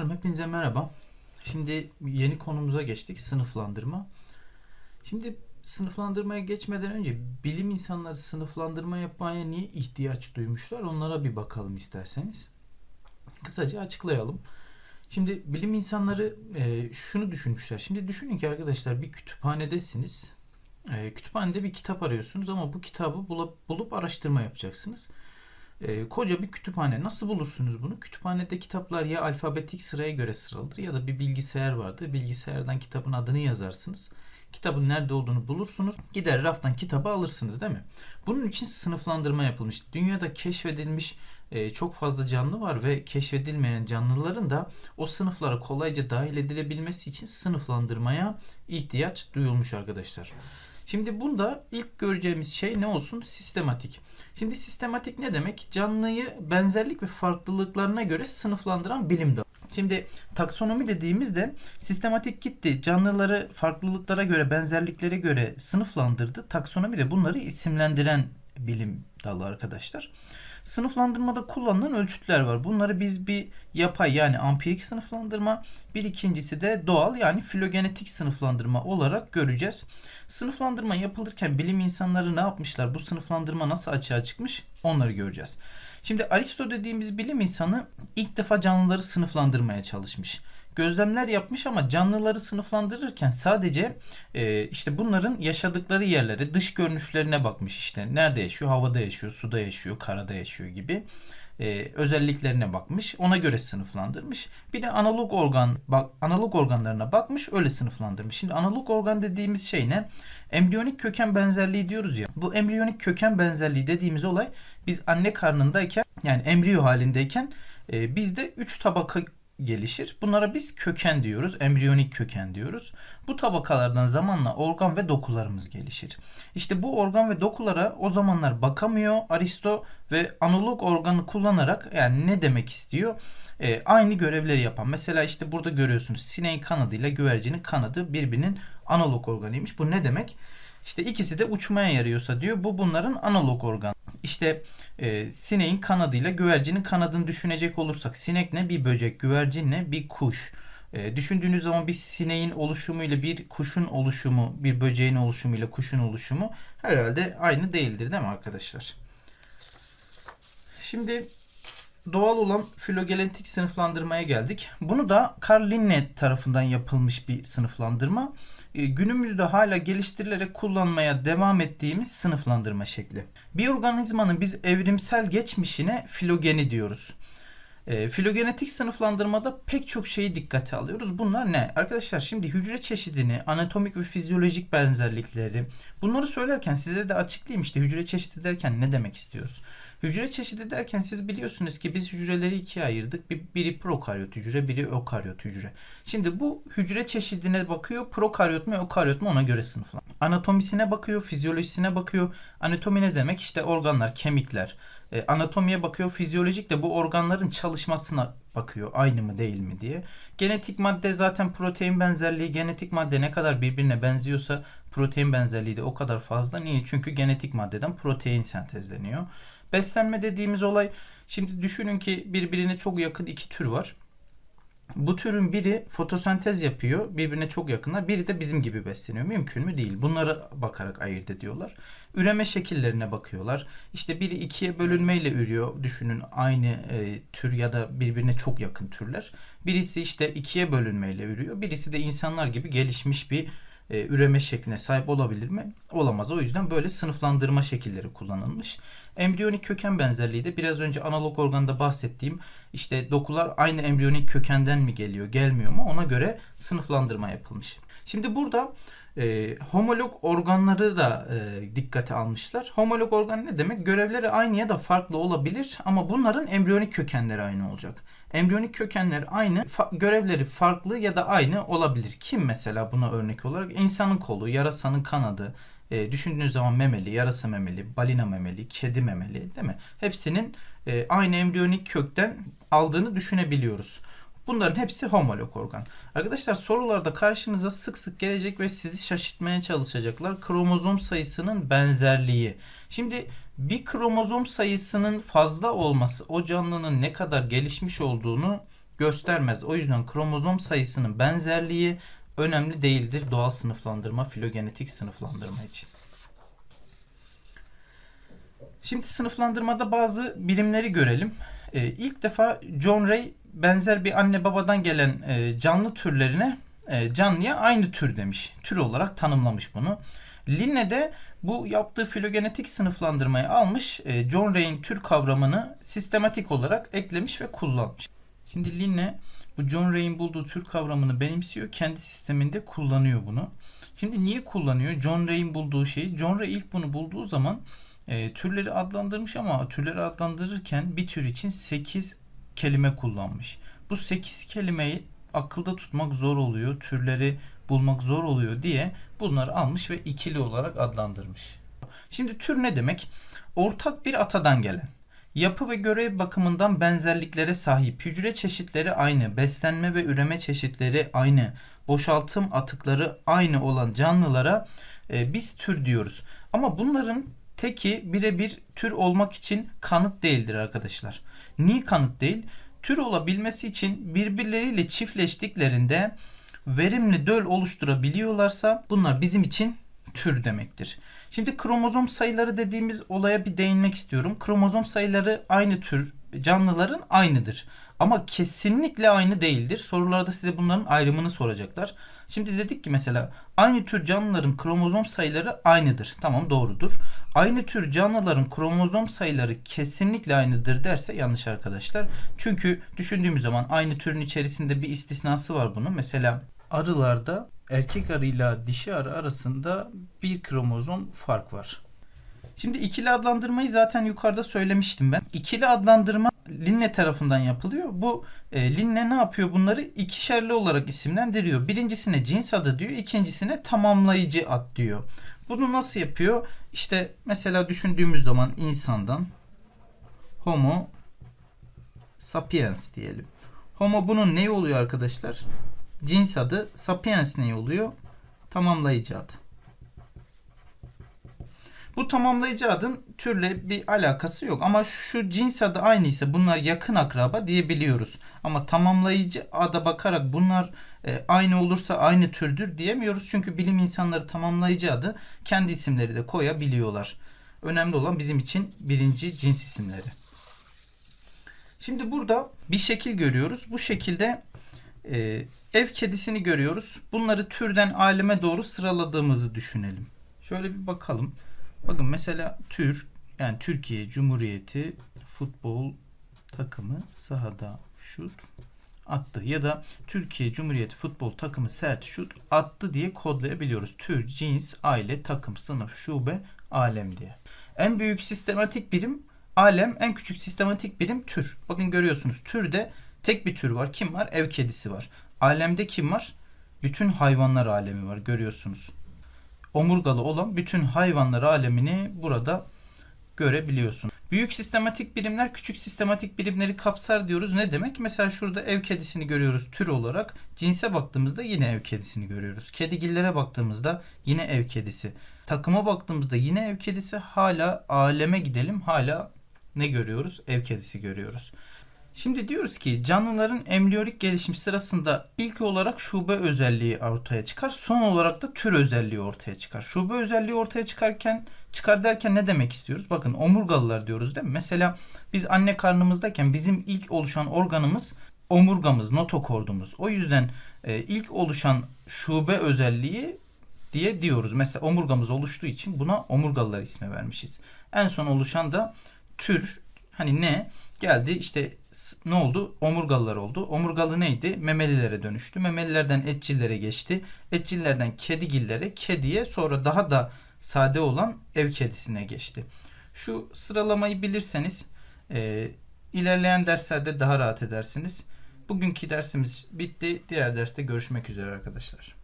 Canlarım hepinize merhaba. Şimdi yeni konumuza geçtik sınıflandırma. Şimdi sınıflandırmaya geçmeden önce bilim insanları sınıflandırma yapmaya niye ihtiyaç duymuşlar onlara bir bakalım isterseniz. Kısaca açıklayalım. Şimdi bilim insanları e, şunu düşünmüşler. Şimdi düşünün ki arkadaşlar bir kütüphanedesiniz. E, kütüphanede bir kitap arıyorsunuz ama bu kitabı bulup, bulup araştırma yapacaksınız. E, koca bir kütüphane. Nasıl bulursunuz bunu? Kütüphanede kitaplar ya alfabetik sıraya göre sıralıdır ya da bir bilgisayar vardır. Bilgisayardan kitabın adını yazarsınız. Kitabın nerede olduğunu bulursunuz. Gider raftan kitabı alırsınız değil mi? Bunun için sınıflandırma yapılmış. Dünyada keşfedilmiş e, çok fazla canlı var ve keşfedilmeyen canlıların da o sınıflara kolayca dahil edilebilmesi için sınıflandırmaya ihtiyaç duyulmuş arkadaşlar. Şimdi bunda ilk göreceğimiz şey ne olsun? Sistematik. Şimdi sistematik ne demek? Canlıyı benzerlik ve farklılıklarına göre sınıflandıran bilim dalı. Şimdi taksonomi dediğimizde sistematik gitti. Canlıları farklılıklara göre, benzerliklere göre sınıflandırdı. Taksonomi de bunları isimlendiren bilim dalı arkadaşlar. Sınıflandırmada kullanılan ölçütler var. Bunları biz bir yapay yani ampirik sınıflandırma, bir ikincisi de doğal yani filogenetik sınıflandırma olarak göreceğiz. Sınıflandırma yapılırken bilim insanları ne yapmışlar? Bu sınıflandırma nasıl açığa çıkmış? Onları göreceğiz. Şimdi Aristo dediğimiz bilim insanı ilk defa canlıları sınıflandırmaya çalışmış gözlemler yapmış ama canlıları sınıflandırırken sadece e, işte bunların yaşadıkları yerlere, dış görünüşlerine bakmış işte. Nerede yaşıyor? Havada yaşıyor, suda yaşıyor, karada yaşıyor gibi e, özelliklerine bakmış. Ona göre sınıflandırmış. Bir de analog organ bak analog organlarına bakmış, öyle sınıflandırmış. Şimdi analog organ dediğimiz şey ne? Embriyonik köken benzerliği diyoruz ya. Bu embriyonik köken benzerliği dediğimiz olay biz anne karnındayken yani embriyo halindeyken e, bizde 3 tabaka gelişir. Bunlara biz köken diyoruz. Embriyonik köken diyoruz. Bu tabakalardan zamanla organ ve dokularımız gelişir. İşte bu organ ve dokulara o zamanlar bakamıyor Aristo ve analog organı kullanarak yani ne demek istiyor? Ee, aynı görevleri yapan. Mesela işte burada görüyorsunuz sineğin kanadı ile güvercinin kanadı birbirinin analog organıymış. Bu ne demek? İşte ikisi de uçmaya yarıyorsa diyor. Bu bunların analog organ. İşte e, sineğin kanadıyla güvercinin kanadını düşünecek olursak sinek ne bir böcek, güvercin ne bir kuş. E, düşündüğünüz zaman bir sineğin oluşumuyla bir kuşun oluşumu, bir böceğin oluşumuyla kuşun oluşumu herhalde aynı değildir değil mi arkadaşlar? Şimdi doğal olan filogenetik sınıflandırmaya geldik. Bunu da Carl Linné tarafından yapılmış bir sınıflandırma. E, günümüzde hala geliştirilerek kullanmaya devam ettiğimiz sınıflandırma şekli. Bir organizmanın biz evrimsel geçmişine filogeni diyoruz. E, filogenetik sınıflandırmada pek çok şeyi dikkate alıyoruz. Bunlar ne? Arkadaşlar şimdi hücre çeşidini, anatomik ve fizyolojik benzerlikleri bunları söylerken size de açıklayayım işte hücre çeşidi derken ne demek istiyoruz? Hücre çeşidi derken siz biliyorsunuz ki biz hücreleri ikiye ayırdık. Bir, biri prokaryot hücre, biri ökaryot hücre. Şimdi bu hücre çeşidine bakıyor. Prokaryot mu, ökaryot mu ona göre sınıflan. Anatomisine bakıyor, fizyolojisine bakıyor. Anatomi ne demek? İşte organlar, kemikler. E, anatomiye bakıyor, fizyolojik de bu organların çalışmasına bakıyor. Aynı mı değil mi diye. Genetik madde zaten protein benzerliği. Genetik madde ne kadar birbirine benziyorsa protein benzerliği de o kadar fazla. Niye? Çünkü genetik maddeden protein sentezleniyor. Beslenme dediğimiz olay şimdi düşünün ki birbirine çok yakın iki tür var. Bu türün biri fotosentez yapıyor. Birbirine çok yakınlar. Biri de bizim gibi besleniyor. Mümkün mü? Değil. Bunlara bakarak ayırt ediyorlar. Üreme şekillerine bakıyorlar. İşte biri ikiye bölünmeyle ürüyor. Düşünün aynı e, tür ya da birbirine çok yakın türler. Birisi işte ikiye bölünmeyle ürüyor. Birisi de insanlar gibi gelişmiş bir e, üreme şekline sahip olabilir mi? Olamaz. O yüzden böyle sınıflandırma şekilleri kullanılmış. Embriyonik köken benzerliği de biraz önce analog organda bahsettiğim işte dokular aynı embriyonik kökenden mi geliyor, gelmiyor mu? Ona göre sınıflandırma yapılmış. Şimdi burada e, homolog organları da e, dikkate almışlar. Homolog organ ne demek? Görevleri aynı ya da farklı olabilir ama bunların embriyonik kökenleri aynı olacak. Embriyonik kökenler aynı, fa- görevleri farklı ya da aynı olabilir. Kim mesela buna örnek olarak? İnsanın kolu, yarasanın kanadı, e, düşündüğünüz zaman memeli, yarasa memeli, balina memeli, kedi memeli değil mi? Hepsinin e, aynı embriyonik kökten aldığını düşünebiliyoruz. Bunların hepsi homolog organ. Arkadaşlar sorularda karşınıza sık sık gelecek ve sizi şaşırtmaya çalışacaklar. Kromozom sayısının benzerliği. Şimdi bir kromozom sayısının fazla olması o canlının ne kadar gelişmiş olduğunu göstermez. O yüzden kromozom sayısının benzerliği önemli değildir doğal sınıflandırma, filogenetik sınıflandırma için. Şimdi sınıflandırmada bazı birimleri görelim. Ee, ilk defa John Ray benzer bir anne babadan gelen e, canlı türlerine e, canlıya aynı tür demiş. Tür olarak tanımlamış bunu. Linne de bu yaptığı filogenetik sınıflandırmayı almış. e, John Ray'in tür kavramını sistematik olarak eklemiş ve kullanmış. Şimdi Linne bu John Ray'in bulduğu tür kavramını benimsiyor. Kendi sisteminde kullanıyor bunu. Şimdi niye kullanıyor? John Ray'in bulduğu şeyi. John Ray ilk bunu bulduğu zaman e, türleri adlandırmış ama türleri adlandırırken bir tür için 8 kelime kullanmış. Bu 8 kelimeyi akılda tutmak zor oluyor. Türleri bulmak zor oluyor diye bunları almış ve ikili olarak adlandırmış. Şimdi tür ne demek? Ortak bir atadan gelen. Yapı ve görev bakımından benzerliklere sahip. Hücre çeşitleri aynı, beslenme ve üreme çeşitleri aynı, boşaltım atıkları aynı olan canlılara e, biz tür diyoruz. Ama bunların teki birebir tür olmak için kanıt değildir arkadaşlar. Niye kanıt değil? Tür olabilmesi için birbirleriyle çiftleştiklerinde verimli döl oluşturabiliyorlarsa bunlar bizim için tür demektir. Şimdi kromozom sayıları dediğimiz olaya bir değinmek istiyorum. Kromozom sayıları aynı tür canlıların aynıdır. Ama kesinlikle aynı değildir. Sorularda size bunların ayrımını soracaklar. Şimdi dedik ki mesela aynı tür canlıların kromozom sayıları aynıdır. Tamam doğrudur. Aynı tür canlıların kromozom sayıları kesinlikle aynıdır derse yanlış arkadaşlar. Çünkü düşündüğümüz zaman aynı türün içerisinde bir istisnası var bunun. Mesela arılarda erkek arıyla dişi arı arasında bir kromozom fark var. Şimdi ikili adlandırmayı zaten yukarıda söylemiştim ben. İkili adlandırma Linne tarafından yapılıyor. Bu e, Linne ne yapıyor? Bunları ikişerli olarak isimlendiriyor. Birincisine cins adı diyor, ikincisine tamamlayıcı ad diyor. Bunu nasıl yapıyor? İşte mesela düşündüğümüz zaman insandan Homo sapiens diyelim. Homo bunun neyi oluyor arkadaşlar? Cins adı. Sapiens ne oluyor? Tamamlayıcı adı. Bu tamamlayıcı adın türle bir alakası yok. Ama şu cins adı aynıysa bunlar yakın akraba diyebiliyoruz. Ama tamamlayıcı ada bakarak bunlar e, aynı olursa aynı türdür diyemiyoruz. Çünkü bilim insanları tamamlayıcı adı kendi isimleri de koyabiliyorlar. Önemli olan bizim için birinci cins isimleri. Şimdi burada bir şekil görüyoruz. Bu şekilde e, ev kedisini görüyoruz. Bunları türden aleme doğru sıraladığımızı düşünelim. Şöyle bir bakalım. Bakın mesela tür yani Türkiye Cumhuriyeti futbol takımı sahada şut attı ya da Türkiye Cumhuriyeti futbol takımı sert şut attı diye kodlayabiliyoruz. Tür, cins, aile, takım, sınıf, şube, alem diye. En büyük sistematik birim alem, en küçük sistematik birim tür. Bakın görüyorsunuz türde tek bir tür var. Kim var? Ev kedisi var. Alemde kim var? Bütün hayvanlar alemi var görüyorsunuz omurgalı olan bütün hayvanlar alemini burada görebiliyorsun. Büyük sistematik birimler küçük sistematik birimleri kapsar diyoruz. Ne demek? Mesela şurada ev kedisini görüyoruz tür olarak. Cinse baktığımızda yine ev kedisini görüyoruz. Kedigillere baktığımızda yine ev kedisi. Takıma baktığımızda yine ev kedisi. Hala aleme gidelim. Hala ne görüyoruz? Ev kedisi görüyoruz. Şimdi diyoruz ki canlıların embriyonik gelişim sırasında ilk olarak şube özelliği ortaya çıkar. Son olarak da tür özelliği ortaya çıkar. Şube özelliği ortaya çıkarken çıkar derken ne demek istiyoruz? Bakın omurgalılar diyoruz değil mi? Mesela biz anne karnımızdayken bizim ilk oluşan organımız omurgamız, notokordumuz. O yüzden e, ilk oluşan şube özelliği diye diyoruz. Mesela omurgamız oluştuğu için buna omurgalılar ismi vermişiz. En son oluşan da tür hani ne? Geldi işte ne oldu? Omurgalılar oldu. Omurgalı neydi? Memelilere dönüştü. Memelilerden etçillere geçti. Etçillerden kedigillere, kediye sonra daha da sade olan ev kedisine geçti. Şu sıralamayı bilirseniz e, ilerleyen derslerde daha rahat edersiniz. Bugünkü dersimiz bitti. Diğer derste görüşmek üzere arkadaşlar.